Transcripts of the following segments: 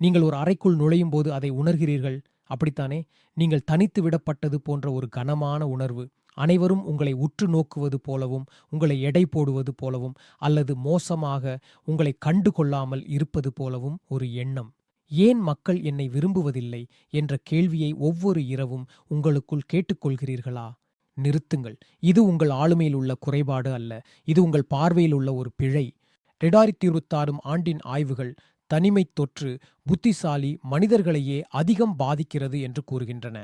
நீங்கள் ஒரு அறைக்குள் நுழையும் போது அதை உணர்கிறீர்கள். அப்படித்தானே? நீங்கள் தனித்து விடப்பட்டது போன்ற ஒரு கனமான உணர்வு. அனைவரும் உங்களை உற்று நோக்குவது போலவும் உங்களை எடை போடுவது போலவும் அல்லது மோசமாக உங்களை கண்டு கொள்ளாமல் இருப்பது போலவும் ஒரு எண்ணம். ஏன் மக்கள் என்னை விரும்புவதில்லை? என்ற கேள்வியை ஒவ்வொரு இரவும் உங்களுக்குள் கேட்டுக்கொள்கிறீர்களா? நிறுத்துங்கள். இது உங்கள் ஆளுமையில் உள்ள குறைபாடு அல்ல. இது உங்கள் பார்வையில் உள்ள ஒரு பிழை. ரெண்டாயிரத்தி இருபத்தாறும் ஆண்டின் ஆய்வுகள் தனிமை தொற்று புத்திசாலி மனிதர்களையே அதிகம் பாதிக்கிறது என்று கூறுகின்றன.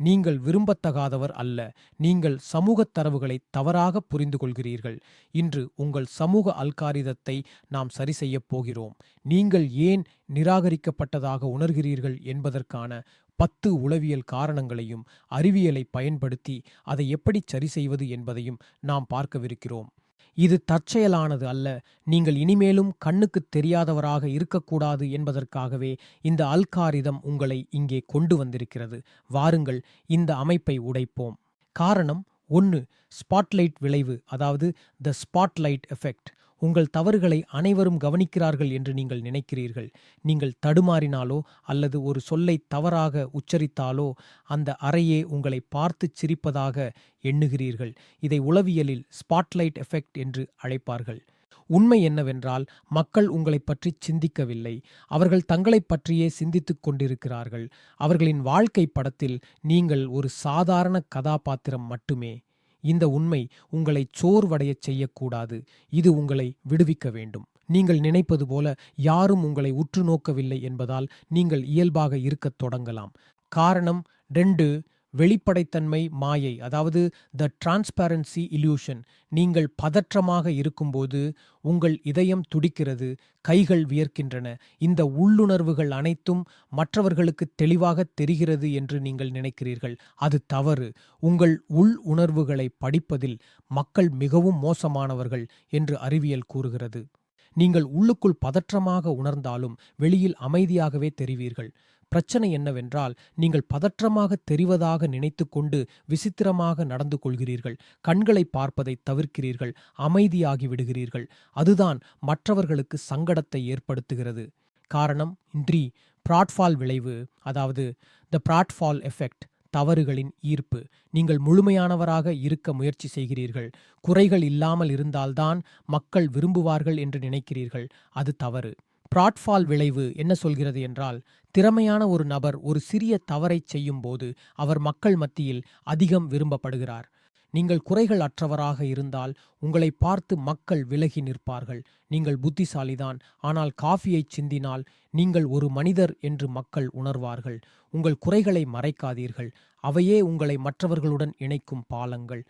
நீங்கள் விரும்பத்தகாதவர் அல்ல நீங்கள் சமூகத் தரவுகளை தவறாக புரிந்து கொள்கிறீர்கள் இன்று உங்கள் சமூக அல்காரிதத்தை நாம் சரி செய்யப் போகிறோம். நீங்கள் ஏன் நிராகரிக்கப்பட்டதாக உணர்கிறீர்கள் என்பதற்கான பத்து உளவியல் காரணங்களையும் அறிவியலை பயன்படுத்தி அதை எப்படி சரி செய்வது என்பதையும் நாம் பார்க்கவிருக்கிறோம். இது தற்செயலானது அல்ல. நீங்கள் இனிமேலும் கண்ணுக்கு தெரியாதவராக இருக்கக்கூடாது என்பதற்காகவே இந்த அல்காரிதம் உங்களை இங்கே கொண்டு வந்திருக்கிறது. வாருங்கள் இந்த அமைப்பை உடைப்போம். காரணம் ஒன்று ஸ்பாட்லைட் விளைவு அதாவது த ஸ்பாட்லைட் எஃபெக்ட் உங்கள் தவறுகளை அனைவரும் கவனிக்கிறார்கள் என்று நீங்கள் நினைக்கிறீர்கள். நீங்கள் தடுமாறினாலோ அல்லது ஒரு சொல்லை தவறாக உச்சரித்தாலோ அந்த அறையே உங்களை பார்த்துச் சிரிப்பதாக எண்ணுகிறீர்கள். இதை உளவியலில் ஸ்பாட்லைட் எஃபெக்ட் என்று அழைப்பார்கள். உண்மை என்னவென்றால் மக்கள் உங்களைப் பற்றி சிந்திக்கவில்லை. அவர்கள் தங்களைப் பற்றியே சிந்தித்துக் கொண்டிருக்கிறார்கள். அவர்களின் வாழ்க்கை படத்தில் நீங்கள் ஒரு சாதாரண கதாபாத்திரம் மட்டுமே. இந்த உண்மை உங்களை சோர்வடையச் செய்யக்கூடாது. இது உங்களை விடுவிக்க வேண்டும். நீங்கள் நினைப்பது போல யாரும் உங்களை உற்று நோக்கவில்லை என்பதால் நீங்கள் இயல்பாக இருக்கத் தொடங்கலாம். காரணம் ரெண்டு வெளிப்படைத்தன்மை மாயை அதாவது த டிரான்ஸ்பேரன்சி இல்யூஷன் நீங்கள் பதற்றமாக இருக்கும்போது உங்கள் இதயம் துடிக்கிறது கைகள் வியர்க்கின்றன. இந்த உள்ளுணர்வுகள் அனைத்தும் மற்றவர்களுக்கு தெளிவாக தெரிகிறது என்று நீங்கள் நினைக்கிறீர்கள். அது தவறு. உங்கள் உள் உணர்வுகளை படிப்பதில் மக்கள் மிகவும் மோசமானவர்கள் என்று அறிவியல் கூறுகிறது. நீங்கள் உள்ளுக்குள் பதற்றமாக உணர்ந்தாலும் வெளியில் அமைதியாகவே தெரிவீர்கள். பிரச்சனை என்னவென்றால் நீங்கள் பதற்றமாக தெரிவதாக நினைத்துக்கொண்டு விசித்திரமாக நடந்து கொள்கிறீர்கள். கண்களை பார்ப்பதை தவிர்க்கிறீர்கள். அமைதியாகி விடுகிறீர்கள். அதுதான் மற்றவர்களுக்கு சங்கடத்தை ஏற்படுத்துகிறது. காரணம் இன்றி பிராட்ஃபால் விளைவு அதாவது த பிராட்ஃபால் எஃபெக்ட் தவறுகளின் ஈர்ப்பு. நீங்கள் முழுமையானவராக இருக்க முயற்சி செய்கிறீர்கள். குறைகள் இல்லாமல் இருந்தால்தான் மக்கள் விரும்புவார்கள் என்று நினைக்கிறீர்கள். அது தவறு. பிராட்ஃபால் விளைவு என்ன சொல்கிறது என்றால் திறமையான ஒரு நபர் ஒரு சிறிய தவறைச் செய்யும்போது அவர் மக்கள் மத்தியில் அதிகம் விரும்பப்படுகிறார். நீங்கள் குறைகள் அற்றவராக இருந்தால் உங்களை பார்த்து மக்கள் விலகி நிற்பார்கள். நீங்கள் புத்திசாலிதான் ஆனால் காஃபியைச் சிந்தினால் நீங்கள் ஒரு மனிதர் என்று மக்கள் உணர்வார்கள். உங்கள் குறைகளை மறைக்காதீர்கள். அவையே உங்களை மற்றவர்களுடன் இணைக்கும் பாலங்கள்.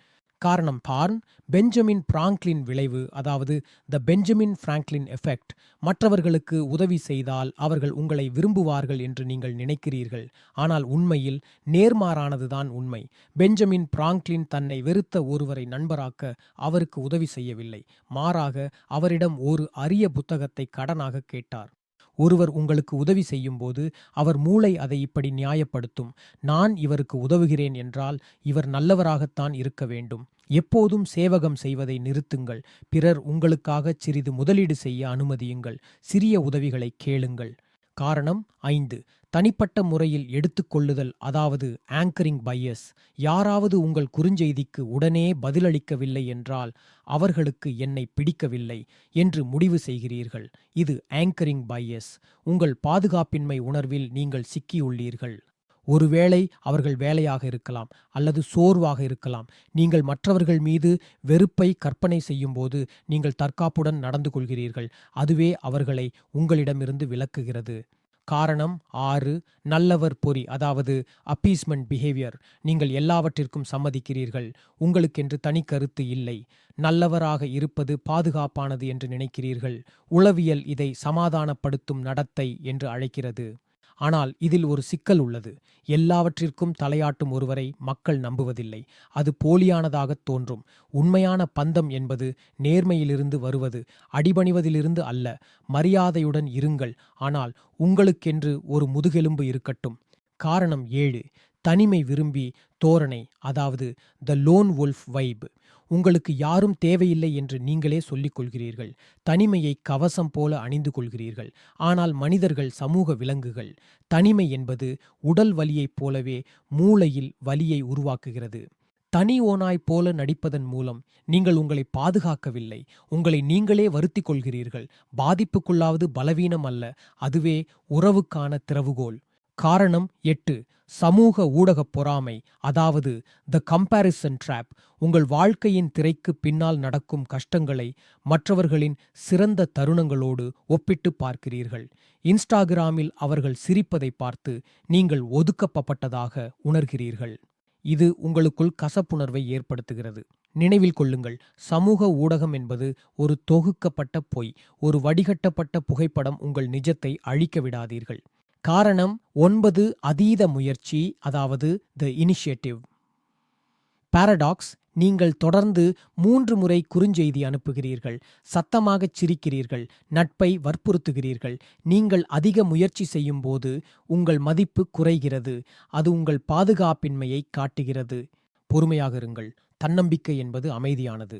காரணம் பார்ன் பெஞ்சமின் பிராங்க்லின் விளைவு அதாவது த பெஞ்சமின் பிராங்க்லின் எஃபெக்ட் மற்றவர்களுக்கு உதவி செய்தால் அவர்கள் உங்களை விரும்புவார்கள் என்று நீங்கள் நினைக்கிறீர்கள். ஆனால் உண்மையில் நேர்மாறானதுதான் உண்மை. பெஞ்சமின் பிராங்க்லின் தன்னை வெறுத்த ஒருவரை நண்பராக்க அவருக்கு உதவி செய்யவில்லை. மாறாக அவரிடம் ஒரு அரிய புத்தகத்தை கடனாக கேட்டார். ஒருவர் உங்களுக்கு உதவி செய்யும்போது அவர் மூளை அதை இப்படி நியாயப்படுத்தும். நான் இவருக்கு உதவுகிறேன் என்றால் இவர் நல்லவராகத்தான் இருக்க வேண்டும். எப்போதும் சேவகம் செய்வதை நிறுத்துங்கள். பிறர் உங்களுக்காக சிறிது முதலீடு செய்ய அனுமதியுங்கள். சிறிய உதவிகளை கேளுங்கள். காரணம் ஐந்து. தனிப்பட்ட முறையில் எடுத்துக்கொள்ளுதல் அதாவது ஆங்கரிங் பையஸ் யாராவது உங்கள் குறுஞ்செய்திக்கு உடனே பதிலளிக்கவில்லை என்றால் அவர்களுக்கு என்னை பிடிக்கவில்லை என்று முடிவு செய்கிறீர்கள். இது ஆங்கரிங் பையஸ் உங்கள் பாதுகாப்பின்மை உணர்வில் நீங்கள் சிக்கியுள்ளீர்கள். ஒருவேளை அவர்கள் வேலையாக இருக்கலாம் அல்லது சோர்வாக இருக்கலாம். நீங்கள் மற்றவர்கள் மீது வெறுப்பை கற்பனை செய்யும்போது நீங்கள் தற்காப்புடன் நடந்து கொள்கிறீர்கள். அதுவே அவர்களை உங்களிடமிருந்து விலக்குகிறது. காரணம் ஆறு நல்லவர் பொறி அதாவது அப்பீஸ்மெண்ட் பிஹேவியர் நீங்கள் எல்லாவற்றிற்கும் சம்மதிக்கிறீர்கள். உங்களுக்கென்று தனி கருத்து இல்லை. நல்லவராக இருப்பது பாதுகாப்பானது என்று நினைக்கிறீர்கள். உளவியல் இதை சமாதானப்படுத்தும் நடத்தை என்று அழைக்கிறது. ஆனால் இதில் ஒரு சிக்கல் உள்ளது. எல்லாவற்றிற்கும் தலையாட்டும் ஒருவரை மக்கள் நம்புவதில்லை. அது போலியானதாகத் தோன்றும். உண்மையான பந்தம் என்பது நேர்மையிலிருந்து வருவது அடிபணிவதிலிருந்து அல்ல. மரியாதையுடன் இருங்கள். ஆனால் உங்களுக்கென்று ஒரு முதுகெலும்பு இருக்கட்டும். காரணம் ஏழு. தனிமை விரும்பி தோரணை அதாவது த லோன் வுல்ஃப் வைப் உங்களுக்கு யாரும் தேவையில்லை என்று நீங்களே சொல்லிக் கொள்கிறீர்கள் தனிமையை கவசம் போல அணிந்து கொள்கிறீர்கள் ஆனால் மனிதர்கள் சமூக விலங்குகள். தனிமை என்பது உடல் வலியைப் போலவே மூளையில் வலியை உருவாக்குகிறது. தனி ஓனாய் போல நடிப்பதன் மூலம் நீங்கள் உங்களை பாதுகாக்கவில்லை. உங்களை நீங்களே வருத்திக் கொள்கிறீர்கள் பாதிப்புக்குள்ளாவது பலவீனம் அல்ல. அதுவே உறவுக்கான திறவுகோல். காரணம் எட்டு சமூக ஊடகப் பொறாமை. அதாவது த கம்பேரிசன் ட்ராப் உங்கள் வாழ்க்கையின் திரைக்கு பின்னால் நடக்கும் கஷ்டங்களை மற்றவர்களின் சிறந்த தருணங்களோடு ஒப்பிட்டு பார்க்கிறீர்கள். இன்ஸ்டாகிராமில் அவர்கள் சிரிப்பதை பார்த்து நீங்கள் ஒதுக்கப்பட்டதாக உணர்கிறீர்கள். இது உங்களுக்குள் கசப்புணர்வை ஏற்படுத்துகிறது. நினைவில் கொள்ளுங்கள் சமூக ஊடகம் என்பது ஒரு தொகுக்கப்பட்ட பொய் ஒரு வடிகட்டப்பட்ட புகைப்படம் உங்கள் நிஜத்தை அழிக்க விடாதீர்கள். காரணம் ஒன்பது அதீத முயற்சி அதாவது த இனிஷியேட்டிவ் பாரடாக்ஸ் நீங்கள் தொடர்ந்து மூன்று முறை குறுஞ்செய்தி அனுப்புகிறீர்கள் சத்தமாகச் சிரிக்கிறீர்கள் நட்பை வற்புறுத்துகிறீர்கள். நீங்கள் அதிக முயற்சி செய்யும்போது உங்கள் மதிப்பு குறைகிறது அது உங்கள் பாதுகாப்பின்மையை காட்டுகிறது. பொறுமையாக இருங்கள். தன்னம்பிக்கை என்பது அமைதியானது.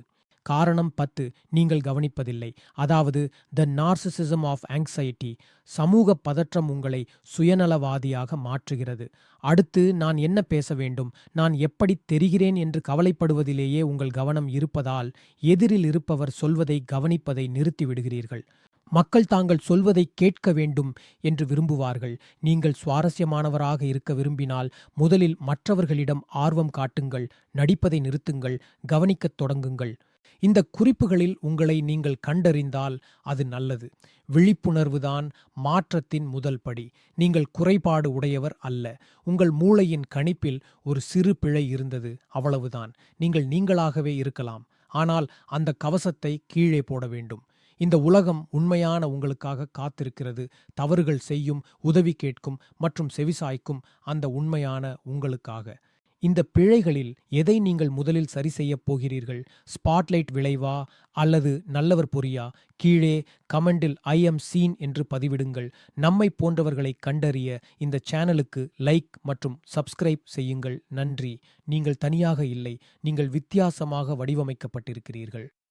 காரணம் பத்து நீங்கள் கவனிப்பதில்லை. அதாவது த நார்சிசிசம் ஆஃப் ஆங்ஸைட்டி சமூக பதற்றம் உங்களை சுயநலவாதியாக மாற்றுகிறது. அடுத்து நான் என்ன பேச வேண்டும்? நான் எப்படி தெரிகிறேன் என்று கவலைப்படுவதிலேயே உங்கள் கவனம் இருப்பதால் எதிரில் இருப்பவர் சொல்வதை கவனிப்பதை நிறுத்திவிடுகிறீர்கள் மக்கள் தாங்கள் சொல்வதை கேட்க வேண்டும் என்று விரும்புவார்கள். நீங்கள் சுவாரஸ்யமானவராக இருக்க விரும்பினால் முதலில் மற்றவர்களிடம் ஆர்வம் காட்டுங்கள் நடிப்பதை நிறுத்துங்கள் கவனிக்கத் தொடங்குங்கள். இந்த குறிப்புகளில் உங்களை நீங்கள் கண்டறிந்தால் அது நல்லது. விழிப்புணர்வுதான் மாற்றத்தின் முதல் படி. நீங்கள் குறைபாடு உடையவர் அல்ல. உங்கள் மூளையின் கணிப்பில் ஒரு சிறு பிழை இருந்தது. அவ்வளவுதான். நீங்கள் நீங்களாகவே இருக்கலாம். ஆனால் அந்த கவசத்தை கீழே போட வேண்டும். இந்த உலகம் உண்மையான உங்களுக்காக காத்திருக்கிறது. தவறுகள் செய்யும் உதவி கேட்கும் மற்றும் செவிசாய்க்கும் அந்த உண்மையான உங்களுக்காக. இந்த பிழைகளில் எதை நீங்கள் முதலில் சரி செய்யப் போகிறீர்கள்? ஸ்பாட்லைட் விளைவா? அல்லது நல்லவர் பொறியா? கீழே கமெண்டில் ஐ எம் சீன் என்று பதிவிடுங்கள். நம்மை போன்றவர்களை கண்டறிய இந்த சேனலுக்கு லைக் மற்றும் சப்ஸ்கிரைப் செய்யுங்கள். நன்றி. நீங்கள் தனியாக இல்லை. நீங்கள் வித்தியாசமாக வடிவமைக்கப்பட்டிருக்கிறீர்கள்.